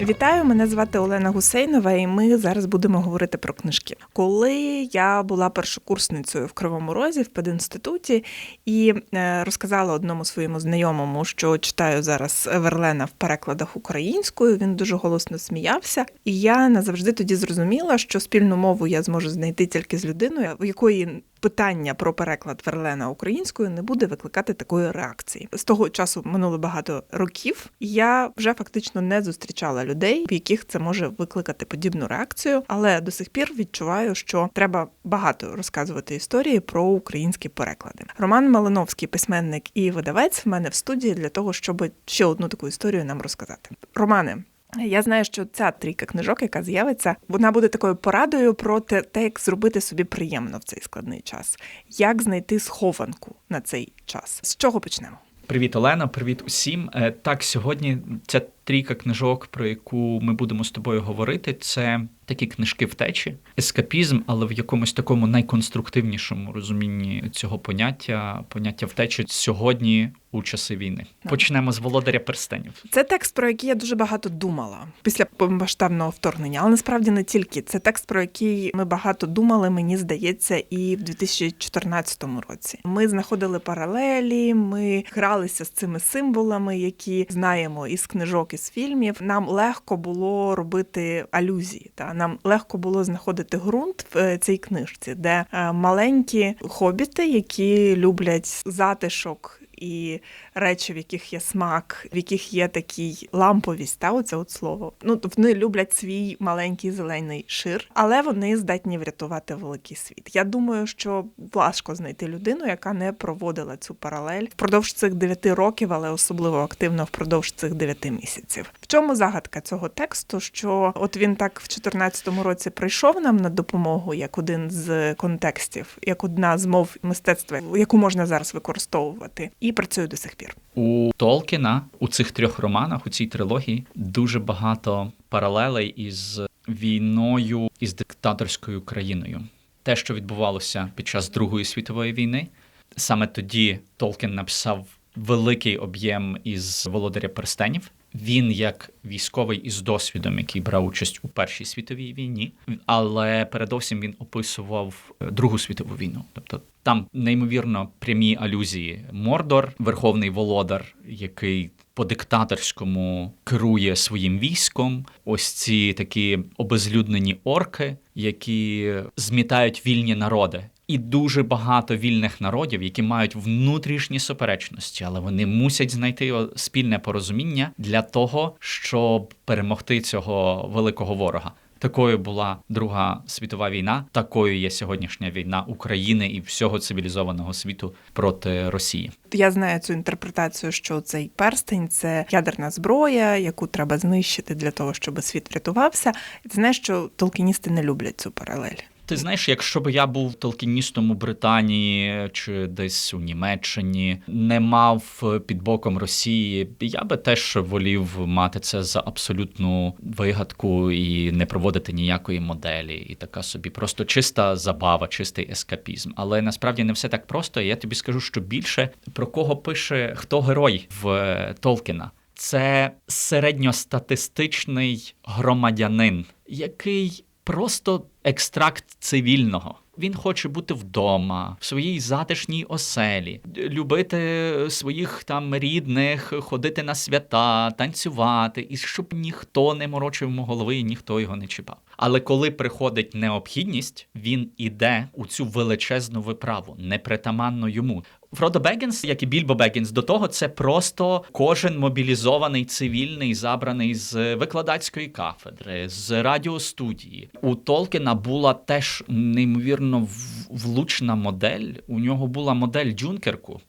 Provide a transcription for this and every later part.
Вітаю, мене звати Олена Гусейнова, і ми зараз будемо говорити про книжки. Коли я була першокурсницею в Кривому Розі в пединституті і е, розказала одному своєму знайомому, що читаю зараз Верлена в перекладах українською, він дуже голосно сміявся. І я назавжди тоді зрозуміла, що спільну мову я зможу знайти тільки з людиною, в якої питання про переклад Верлена українською не буде викликати такої реакції. З того часу минуло багато років. Я вже фактично не зустрічала людей, в яких це може викликати подібну реакцію, але до сих пір відчуваю, що треба багато розказувати історії про українські переклади. Роман Малиновський, письменник і видавець, в мене в студії для того, щоб ще одну таку історію нам розказати. Романе. Я знаю, що ця трійка книжок, яка з'явиться, вона буде такою порадою про те, як зробити собі приємно в цей складний час, як знайти схованку на цей час. З чого почнемо? Привіт, Олена, привіт усім. Е, Так, сьогодні ця трійка книжок, про яку ми будемо з тобою говорити, це такі книжки втечі, ескапізм, але в якомусь такому найконструктивнішому розумінні цього поняття, поняття втечі сьогодні у часи війни. Почнемо з володаря перстенів. Це текст, про який я дуже багато думала після повномасштабного вторгнення, але насправді не тільки. Це текст, про який ми багато думали, мені здається, і в 2014 році. Ми знаходили паралелі, ми гралися з цими символами, які знаємо із книжок, із фільмів. Нам легко було робити алюзії. Та нам легко було знаходити ґрунт в е, цій книжці, де е, маленькі хобіти, які люблять затишок і речі, в яких є смак, в яких є такий ламповість, та оце от слово. Ну вони люблять свій маленький зелений шир, але вони здатні врятувати великий світ. Я думаю, що важко знайти людину, яка не проводила цю паралель впродовж цих дев'яти років, але особливо активно впродовж цих дев'яти місяців. Чому загадка цього тексту? Що от він так в 2014 році прийшов нам на допомогу як один з контекстів, як одна з мов мистецтва, яку можна зараз використовувати, і працює до сих пір. У Толкіна у цих трьох романах, у цій трилогії, дуже багато паралелей із війною із диктаторською країною. Те, що відбувалося під час Другої світової війни, саме тоді Толкін написав великий об'єм із Володаря Перстенів. Він як військовий із досвідом, який брав участь у Першій світовій війні, але передовсім він описував Другу світову війну. Тобто там неймовірно прямі алюзії. Мордор, верховний володар, який по диктаторському керує своїм військом. Ось ці такі обезлюднені орки, які змітають вільні народи. І дуже багато вільних народів, які мають внутрішні суперечності, але вони мусять знайти спільне порозуміння для того, щоб перемогти цього великого ворога. Такою була Друга світова війна, такою є сьогоднішня війна України і всього цивілізованого світу проти Росії. Я знаю цю інтерпретацію, що цей перстень це ядерна зброя, яку треба знищити для того, щоб світ врятувався. І ти знаєш, що толкіністи не люблять цю паралель. Ти знаєш, якщо б я був толкіністом у Британії чи десь у Німеччині, не мав під боком Росії, я би теж волів мати це за абсолютну вигадку і не проводити ніякої моделі, і така собі просто чиста забава, чистий ескапізм. Але насправді не все так просто. Я тобі скажу, що більше про кого пише хто герой в Толкіна. Це середньостатистичний громадянин, який просто екстракт цивільного. Він хоче бути вдома, в своїй затишній оселі, любити своїх там рідних, ходити на свята, танцювати, і щоб ніхто не морочив йому голови і ніхто його не чіпав. Але коли приходить необхідність, він іде у цю величезну виправу, непритаманно йому. Фродо Бегінс, як і Більбо Бегінс, до того це просто кожен мобілізований цивільний, забраний з викладацької кафедри, з радіостудії. У Толкіна була теж неймовірно влучна модель. У нього була модель Джункерку.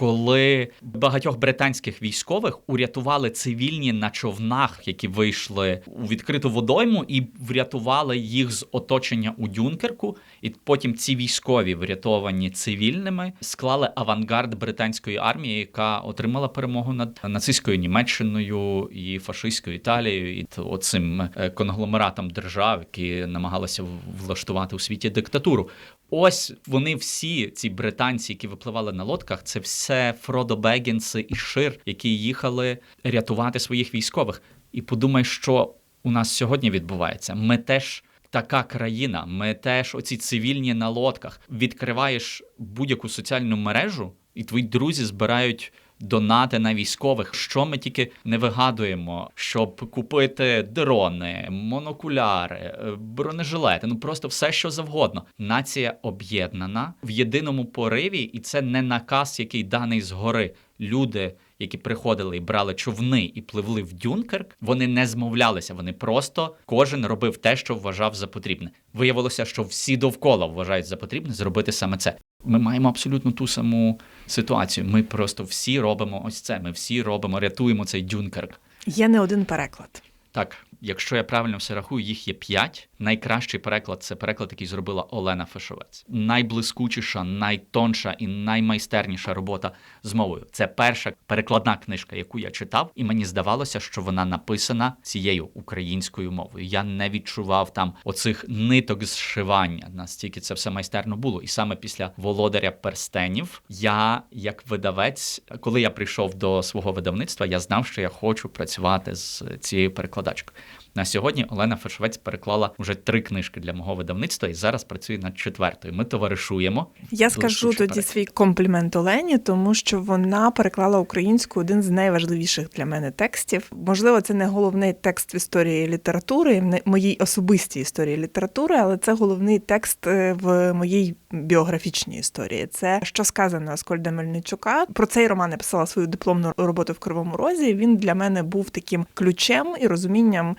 Коли багатьох британських військових урятували цивільні на човнах, які вийшли у відкриту водойму, і врятували їх з оточення у Дюнкерку. І потім ці військові, врятовані цивільними, склали авангард британської армії, яка отримала перемогу над нацистською Німеччиною і фашистською Італією, і оцим е, конгломератом держав, які намагалися влаштувати у світі диктатуру. Ось вони всі, ці британці, які випливали на лодках, це все Фродо Бегінси і Шир, які їхали рятувати своїх військових. І подумай, що у нас сьогодні відбувається. Ми теж така країна, ми теж оці цивільні на лодках. Відкриваєш будь-яку соціальну мережу, і твої друзі збирають. Донати на військових, що ми тільки не вигадуємо, щоб купити дрони, монокуляри, е, бронежилети, ну просто все, що завгодно. Нація об'єднана в єдиному пориві, і це не наказ, який даний згори. Люди, які приходили і брали човни і пливли в Дюнкерк, вони не змовлялися. Вони просто кожен робив те, що вважав за потрібне. Виявилося, що всі довкола вважають за потрібне зробити саме це. Ми маємо абсолютно ту саму ситуацію. Ми просто всі робимо ось це. Ми всі робимо, рятуємо цей Дюнкерк. Є не один переклад. Так, якщо я правильно все рахую, їх є п'ять. Найкращий переклад це переклад, який зробила Олена Фешовець. Найблискучіша, найтонша і наймайстерніша робота з мовою. Це перша перекладна книжка, яку я читав, і мені здавалося, що вона написана цією українською мовою. Я не відчував там оцих ниток зшивання. Настільки це все майстерно було. І саме після володаря перстенів я, як видавець, коли я прийшов до свого видавництва, я знав, що я хочу працювати з цією перекладачкою. На сьогодні Олена Фешовець переклала вже три книжки для мого видавництва і зараз працює над четвертою. Ми товаришуємо. Я скажу тоді переклад. свій комплімент Олені, тому що вона переклала українську один з найважливіших для мене текстів. Можливо, це не головний текст в історії літератури, не- моїй особистій історії літератури, але це головний текст е, в моїй біографічній історії. Це що сказано Аскольда Мельничука. Про цей роман я писала свою дипломну роботу в Кривому Розі. Він для мене був таким ключем і розумінням,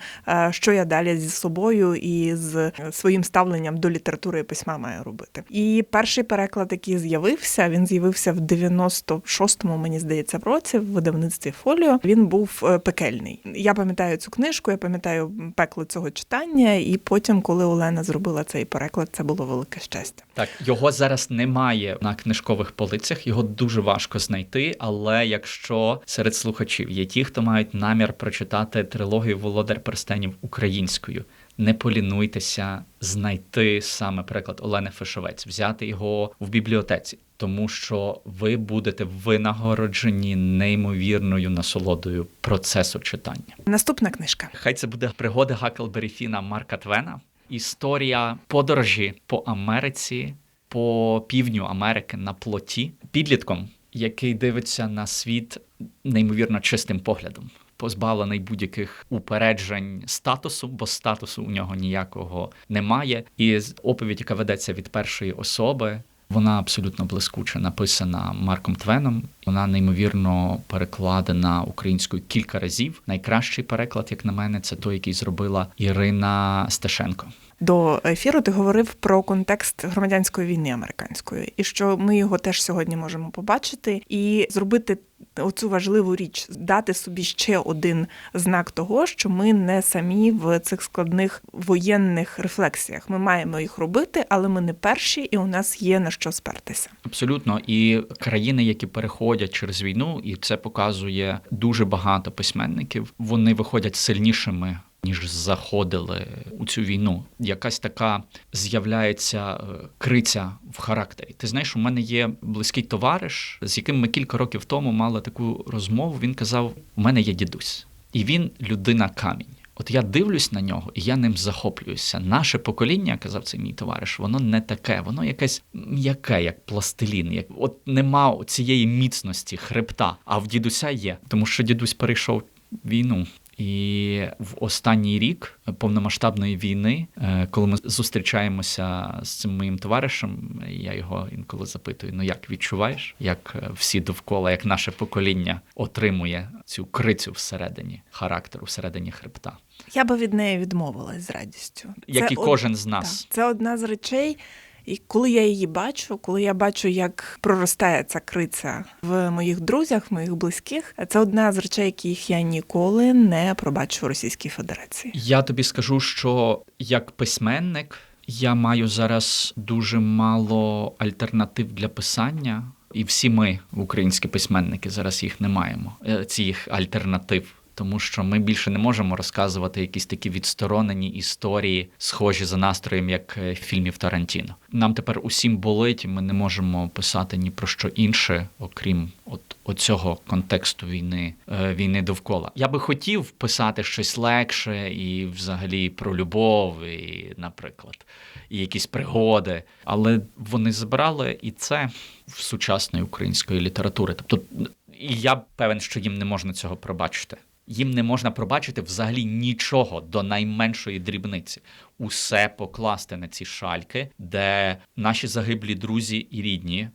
що я далі зі собою і з е, своїм ставленням до літератури і письма маю робити. І перший переклад, який з'явився, він з'явився в 96-му, мені здається, в році в видавництві Фоліо. Він був е, пекельний. Я пам'ятаю цю книжку, я пам'ятаю пекло цього читання, і потім, коли Олена зробила цей переклад, це було велике щастя. Так, його зараз немає на книжкових полицях, його дуже важко знайти. Але якщо серед слухачів є ті, хто мають намір прочитати трилогію Володар перстенів українською, не полінуйтеся знайти саме переклад Олени Фишовець, взяти його в бібліотеці, тому що ви будете винагороджені неймовірною насолодою процесу читання. Наступна книжка. Хай це буде пригоди Хаклбері Фіна Марка Твена. Історія подорожі по Америці, по півдню Америки на плоті, підлітком, який дивиться на світ неймовірно чистим поглядом, позбавлений будь-яких упереджень статусу, бо статусу у нього ніякого немає. І оповідь, яка ведеться від першої особи, вона абсолютно блискуче написана Марком Твеном. Вона неймовірно перекладена українською кілька разів. Найкращий переклад, як на мене, це той, який зробила Ірина Стешенко. До ефіру ти говорив про контекст громадянської війни американської, і що ми його теж сьогодні можемо побачити і зробити оцю важливу річ, дати собі ще один знак того, що ми не самі в цих складних воєнних рефлексіях. Ми маємо їх робити, але ми не перші, і у нас є на що спертися. Абсолютно, і країни, які переходять через війну, і це показує дуже багато письменників. Вони виходять сильнішими. Ніж заходили у цю війну, якась така з'являється е, криця в характері. Ти знаєш, у мене є близький товариш, з яким ми кілька років тому мали таку розмову. Він казав: у мене є дідусь, і він людина камінь. От я дивлюсь на нього, і я ним захоплююся. Наше покоління, казав цей мій товариш, воно не таке, воно якесь м'яке, як пластилін. Як от нема цієї міцності, хребта. А в дідуся є, тому що дідусь перейшов війну. І в останній рік повномасштабної війни, е, коли ми зустрічаємося з цим моїм товаришем, я його інколи запитую: ну як відчуваєш, як е, всі довкола, як наше покоління отримує цю крицю всередині характеру, всередині хребта, Я би від неї відмовилась з радістю. як Це і од- кожен з нас. Так, це одна з речей, І коли я її бачу, коли я бачу, як проростає ця криця в моїх друзях, в моїх близьких, це одна з речей, яких я ніколи не пробачу в Російській Федерації. Я тобі скажу, що як письменник я маю зараз дуже мало альтернатив для писання, і всі ми, українські письменники, зараз їх не маємо. е, Цих альтернатив. Тому що ми більше не можемо розказувати якісь такі відсторонені історії, схожі за настроєм, як е, фільмів Тарантіно. Нам тепер усім болить, ми не можемо писати ні про що інше, окрім от оцього контексту війни, е, війни довкола. Я би хотів писати щось легше і взагалі про любов, і, наприклад, і якісь пригоди, але вони забрали і це в сучасної української літератури. Тобто, і я певен, що їм не можна цього пробачити. Їм не можна пробачити взагалі нічого до найменшої дрібниці. Усе покласти на ці шальки, де наші загиблі друзі і рідні,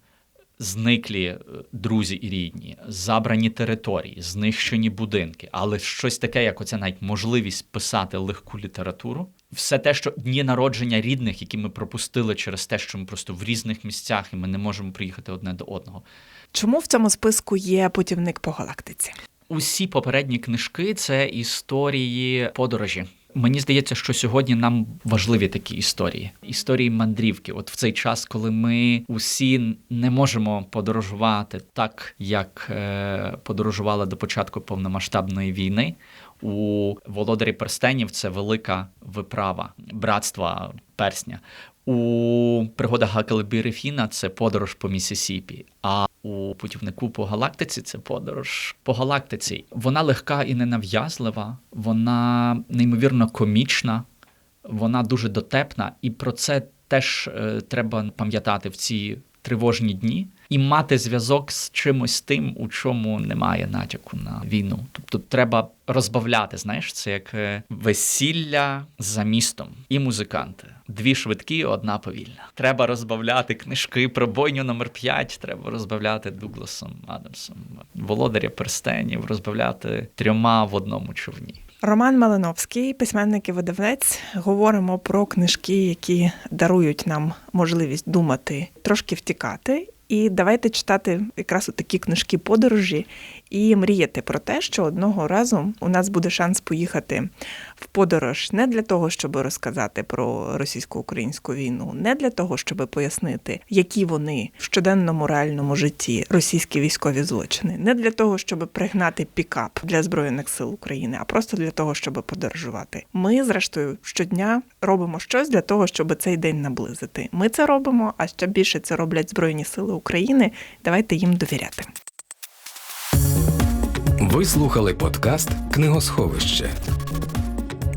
зниклі е, друзі і рідні, забрані території, знищені будинки, але щось таке, як оця навіть можливість писати легку літературу. Все те, що дні народження рідних, які ми пропустили через те, що ми просто в різних місцях і ми не можемо приїхати одне до одного. Чому в цьому списку є путівник по галактиці? Усі попередні книжки це історії подорожі. Мені здається, що сьогодні нам важливі такі історії, історії мандрівки. От в цей час, коли ми усі не можемо подорожувати так, як е, подорожували до початку повномасштабної війни. У володарі перстенів це велика виправа братства персня. У пригодах Гакелебі Фіна це подорож по Місісіпі. А у путівнику по галактиці це подорож по галактиці. Вона легка і ненав'язлива, вона неймовірно комічна, вона дуже дотепна, і про це теж е, треба пам'ятати в ці тривожні дні і мати зв'язок з чимось тим, у чому немає натяку на війну. Тобто треба розбавляти, знаєш, це як е, весілля за містом і музиканти. Дві швидкі, одна повільна. Треба розбавляти книжки про бойню номер 5 Треба розбавляти Дугласом Адамсом, володаря перстенів, розбавляти трьома в одному човні. Роман Малиновський, письменник і видавець. Говоримо про книжки, які дарують нам можливість думати, трошки втікати. І давайте читати якраз такі книжки подорожі і мріяти про те, що одного разу у нас буде шанс поїхати в подорож не для того, щоб розказати про російсько-українську війну, не для того, щоб пояснити, які вони в щоденному реальному житті російські військові злочини, не для того, щоб пригнати пікап для збройних сил України, а просто для того, щоб подорожувати. Ми, зрештою, щодня робимо щось для того, щоб цей день наблизити. Ми це робимо, а ще більше це роблять збройні сили України. Давайте їм довіряти. Ви слухали подкаст Книгосховище.